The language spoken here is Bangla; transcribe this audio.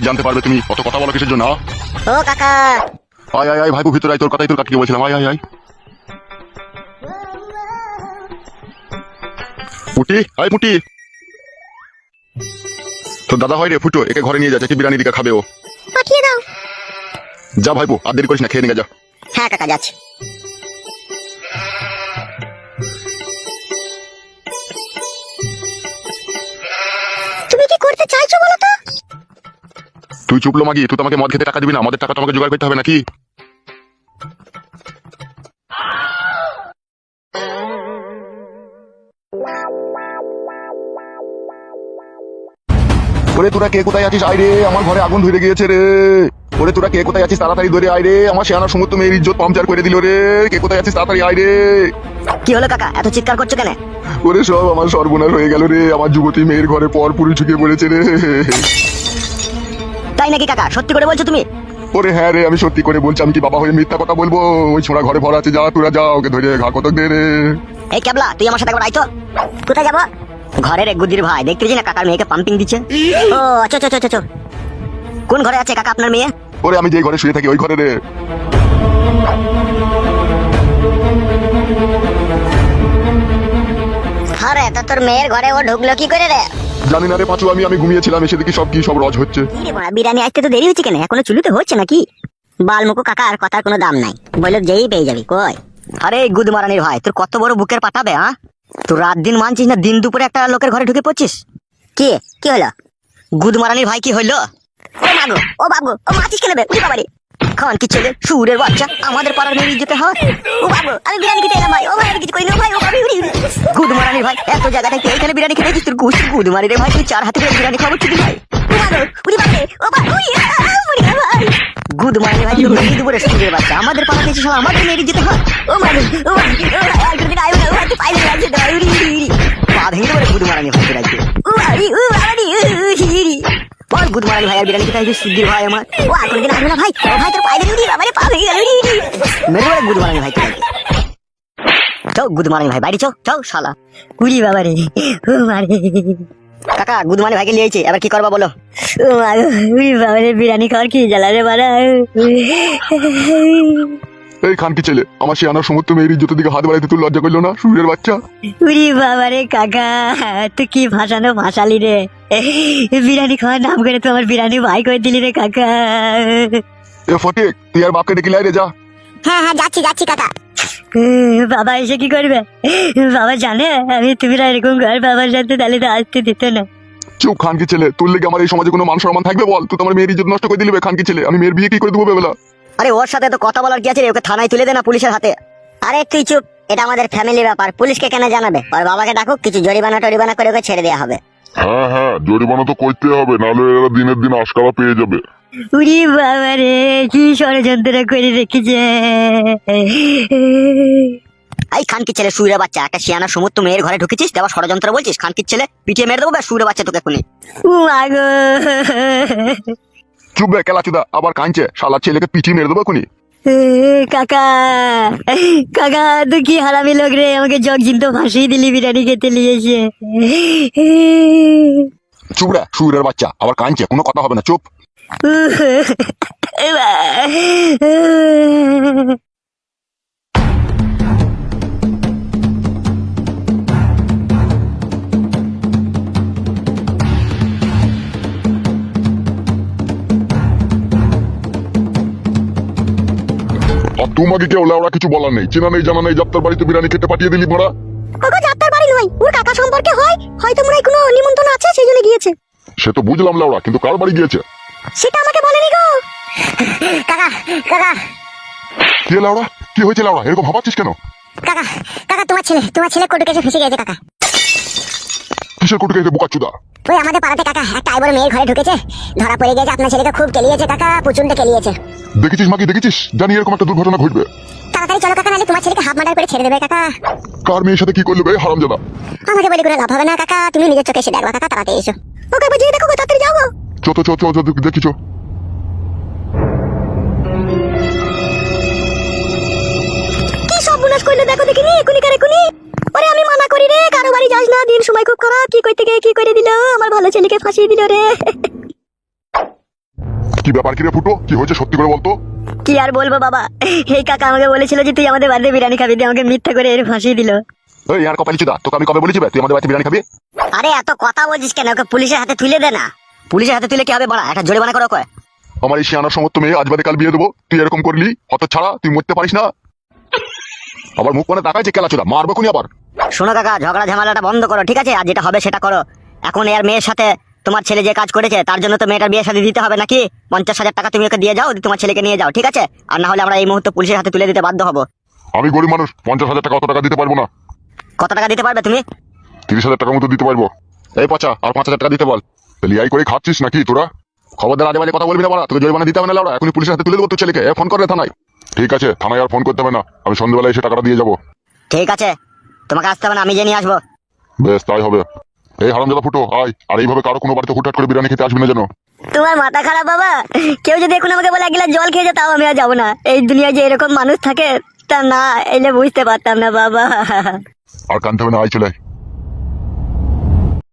জানতে পারবে তুমি? কত কথা বলো কিসের জন্য আ? ও কাকা। আয় আয় আয় ভাইপু ভিতরে আয় তোর কথাই তোর কাকিকে বলছিলাম আয় আয় আয়। পুটি আয় পুটি তোর দাদা হয় রে ফুটো একে ঘরে নিয়ে যাচ্ছে কি বিরিয়ানি দিকে খাবে ও। পাঠিয়ে দাও। যা ভাইপু আর দেরি করিস না খেয়ে নিয়ে যা। হ্যাঁ কাকা যাচ্ছে। তুই চুপলো মাগি তুই তো আমাকে মদ খেতে টাকা দিবি না আমাদের টাকা তোমাকে জোগাড় করতে হবে নাকি? ওরে তোরা কে কোথায় আছিস? আয় রে আমার ঘরে আগুন ধরে গিয়েছে রে। ওরে তোরা কে কোথায় আছিস? তাড়াতাড়ি ধরে আয় রে আমার শেয়ানা সমুদ্র মেয়ের ইজ্জত পাংচার করে দিল রে। কে কোথায় আছিস? তাড়াতাড়ি আয় রে। কি হলো কাকা? এত চিৎকার করছ কেন? ওরে সব আমার সর্বনাশ হয়ে গেল রে আমার যুবতী মেয়ের ঘরে পর পুরি ঢুকে পড়েছে রে। তাই নাকি কাকা? সত্যি করে বলছো তুমি? ওরে হ্যাঁ রে আমি সত্যি করে বলছি। আমি কি বাবা হয়ে মিথ্যা কথা বলব? ওই ছোড়া ঘরে ভরা আছে যা তোরা যা ওকে ধরে ঘা কতক দে রে। এই ক্যাবলা তুই আমার সাথে একবার আইতো কোথায় যাব? ঘরের গুদির ভাই দেখতে না কাকার মেয়েকে পাম্পিং দিচ্ছে? ও আচ্ছা আচ্ছা আচ্ছা আচ্ছা। কোন ঘরে আছে কাকা আপনার মেয়ে? ওরে আমি যে ঘরে শুয়ে থাকি ওই ঘরে রে। আরে তা তোর মেয়ের ঘরে ও ঢুকলো কি করে রে? জানি না রে পাঁচু আমি আমি ঘুমিয়েছিলাম এসে দেখি সব কি সব রজ হচ্ছে। বিরিয়ানি আসতে তো দেরি হচ্ছে কেন? এখনও চুলিতে হচ্ছে নাকি? বালমুকু কাকা আর কথার কোনো দাম নাই। বলে যেই পেয়ে যাবি কই? আরে গুদ মারানির ভাই তোর কত বড় বুকের পাঠাবে হ্যাঁ? তুই রাত দিন মানছিস না দিন দুপুরে একটা লোকের ঘরে ঢুকে পড়ছিস? কি? কি হলো? গুদ মারানির ভাই কি হইল? ও মাগো ও বাবু ও মাছিস কেন বে? উঠি বাবারে খান কি ছেলে? সুরের বাচ্চা। আমাদের পাড়ার মেয়ে যেতে হয়? ও বাবু, আমি বিরিয়ানি খেতে এলাম ভাই। ও ভাই কিছু করি না ভাই, ও ভাবি, উড়ি উড়ি। গুদ মারানির ভাই। এত জায়গা থেকে এখানে বিরিয়ানি খেতে তোর গুদ গুদ মারি রে ভাই, তুই চার হাতে বিরিয়ানি খাব ঠিক ভাই। ও মাগো উড়ি বাবারে ও বাবু, উড়ি ভাই গুদ মারানি ভাই তুই মেয়ে দুপুরে সুরের বাচ্চা? আমাদের পাড়াতে সব আমাদের মেয়ে যেতে হয়? ও মাগো ও ভাই ও আর কোনদিন আইবো না ও ভাই তুই পাইলে রাখছে ভাই উড়ি উড়ি পা ভেঙে গুদ মারানি ভাই রাখছে ভাই আর বিরিয়ানি খেতে আসবি ভাই আমার। ও আর কোনদিন আসবে না ভাই। ও, ভাই, তোর পায়ে উড়ি বাবারে, পা ভেঙে গেল। মেরে বলে গুড মর্নিং ভাই তোর চো গুড মর্নিং ভাই, বাড়ি চো চো শালা। কুড়ি বাবারে, ও মারে। কাকা, গুড মর্নিং ভাইকে লিয়েছে এবার কি করবা বলো? বাবারে বিরিয়ানি খাওয়ার কি জ্বালা রে বাড়া এই খান কি ছেলে আমার শেয়ানা সমুদ্র মেয়ের ইজ্জতের দিকে হাত বাড়াইতে তুই লজ্জা করল না সুরের বাচ্চা? উড়ি বাবারে কাকা তুই কি ভাসানো ভাসালি রে? বিরিয়ানি খাওয়ার নাম করে তো আমার বিরিয়ানি ভাই করে দিলি রে কাকা। এ ফটিক তুই আর বাপকে ডেকে লাই রে যা। হ্যাঁ হ্যাঁ যাচ্ছি যাচ্ছি কাকা। বাবা এসে কি করবে? বাবা জানে আমি তুমি না এরকম ঘর বাবার সাথে তাহলে তো আসতে দিত না। চুপ খান কি ছেলে তোর লেগে আমার এই সমাজে কোনো মান সম্মান থাকবে বল? তুই তো আমার মেয়ের ইজ্জত নষ্ট করে দিলি বে খান কি ছেলে। আমি মেয়ের বিয়ে কি করে দেবো বেলা? আরে ওর সাথে তো কথা বলার কি আছে রে? ওকে থানায় তুলে দে না পুলিশের হাতে। আরে তুই চুপ। এটা আমাদের ফ্যামিলি ব্যাপার। পুলিশকে কেন জানাবে? ওর বাবাকে ডাকুক কিছু জরিমানা টরিমানা করে ওকে ছেড়ে দেওয়া হবে। হ্যাঁ হ্যাঁ জরিমানা তো করতে হবে নাহলে এরা দিনের দিন আশকারা পেয়ে যাবে। উরি বাবা রে কি ষড়যন্ত্র করে রেখেছে। এই খানকির ছেলে সুইরে বাচ্চা একটা শিয়ানা সমুদ্র মেয়ের ঘরে ঢুকেছিস? দেওয়া ষড়যন্ত্র বলছিস? খানকির ছেলে পিটিয়ে মেরে দেবো সুইরে বাচ্চা তোকে এখনই চুপ বে কেলা চুদা আবার কাঁদছে। শালা ছেলেকে পিঠি মেরে দেবো খুনি কাকা। কাকা তুই কি হারামি লোক রে? আমাকে জগ জিন্ত ভাসিয়ে দিলি বিরিয়ানি খেতে নিয়েছে। চুপ রে সুরের বাচ্চা। আবার কাঁদছে কোনো কথা হবে না চুপ। আর তোমাকে কেউ লেওড়া কিছু বলার নেই। চেনা নেই জানা নেই যাত্রার বাড়িতে বিরিয়ানি খেতে পাঠিয়ে দিলি ভরা। ওগো যাত্রার বাড়ি নয়। ওর কাকা সম্পর্কে হয় হয়তো মনে হয় কোনো নিমন্ত্রণ আছে সেই জন্য গিয়েছে। সে তো বুঝলাম লেওড়া কিন্তু কার বাড়ি গিয়েছে? সেটা আমাকে বলেনি গো। কাকা কাকা। কি লাউড়া কি হয়েছে লাউড়া এরকম ভাবাচ্ছিস কেন? কাকা কাকা তোমার ছেলে তোমার ছেলে কোর্টে কেসে ফেসে গেছে কাকা। কিসের কোটকে এসে বোকা চুদা ওই আমাদের পাড়াতে কাকা একটা আইবড় মেয়ের ঘরে ঢুকেছে। ধরা পড়ে গেছে আপনার খুব কেলিয়েছে কাকা প্রচণ্ড কেলিয়েছে। দেখেছিস মাকি দেখেছিস? জানি এরকম একটা দুর্ঘটনা ঘটবে। তাড়াতাড়ি চলো কাকা নাহলে তোমার ছেলেকে হাফ মার্ডার করে ছেড়ে দেবে কাকা। কার মেয়ের সাথে কি করল বে? হারামজাদা আমাকে বলি করে লাভ হবে না কাকা তুমি নিজের চোখে এসে দেখবা কাকা তাড়াতাড়ি এসো। বুঝিয়ে দেখো তাড়াতাড়ি যাও চ তো চ চ চ দেখিছ কি সব বুনাস করলে দেখো দেখিনি? একুনি কারে কুনি ওরে আমি মানা করি রে কারও বাড়ি যাস না দিন সময় খুব খারাপ। কি কইতে গিয়ে কি করে দিল? আমার ভালো ছেলেকে ফাঁসিয়ে দিল রে। কি ব্যাপার কি রে ফুটো? কি হয়েছে সত্যি করে বলতো? কি আর বলব বাবা? এই কাকা আমাকে বলেছিল যে তুই আমাদের বাড়িতে বিরিয়ানি খাবি দিয়ে আমাকে মিথ্যা করে এর ফাঁসিয়ে দিল। এই আর কপালি চুদা? তোকে আমি কবে বলেছি তুই আমাদের বাড়িতে বিরিয়ানি খাবি? আরে এত কথা বলছিস কেন? ওকে পুলিশের হাতে তুলে দে না। পুলিশের হাতে তুলে কি হবে? বড়া একটা জরিমানা করো কয় আমার এই শিয়ানার সমস্ত মেয়ে আজ বাদে কাল বিয়ে দেবো। তুই এরকম করলি? হত ছাড়া তুই মরতে পারিস না? আবার মুখ মানে তাকাইছে কেলা চুদা মারবো খুনি আবার। শোনো কাকা ঝগড়া ঝামেলাটা বন্ধ করো ঠিক আছে? আর যেটা হবে সেটা করো। এখন এর মেয়ের সাথে তোমার ছেলে যে কাজ করেছে তার জন্য তো মেয়েটার বিয়ে সাথে দিতে হবে নাকি? পঞ্চাশ হাজার টাকা তুমি ওকে দিয়ে যাও তোমার ছেলেকে নিয়ে যাও ঠিক আছে? আর না হলে আমরা এই মুহূর্তে পুলিশের হাতে তুলে দিতে বাধ্য হব। আমি গরিব মানুষ পঞ্চাশ হাজার টাকা অত টাকা দিতে পারব না। কত টাকা দিতে পারবে তুমি? তিরিশ হাজার টাকা মতো দিতে পারব। এই পচা আর পাঁচ হাজার টাকা দিতে বল। এই করে খাচ্ছিস নাকি তোরা? খবরদার আজে বাজে কথা বলবি না তোকে জরিমানা দিতে হবে না লাউড়া। এখন পুলিশের হাতে তুলে দেবো তোর ছেলেকে। ফোন করে থানায়। ঠিক আছে থানায় আর ফোন করতে হবে না। আমি সন্ধ্যেবেলা এসে টাকাটা দিয়ে যাব। ঠিক আছে তোমাকে আসতে হবে না আমি যে নিয়ে আসব। বেশ তাই হবে। এই হারামজাদা ফুটো আয়। আর এইভাবে কারও কোনো বাড়িতে হুটহাট করে বিরিয়ানি খেতে আসবি না যেন। তোমার মাথা খারাপ বাবা? কেউ যদি এখন আমাকে বলে এক গ্লাস জল খেয়ে যেত তাও আমি আর যাব না। এই দুনিয়ায় যে এরকম মানুষ থাকে তা না এলে বুঝতে পারতাম না বাবা। আর কানতে হবে না আয় চলে।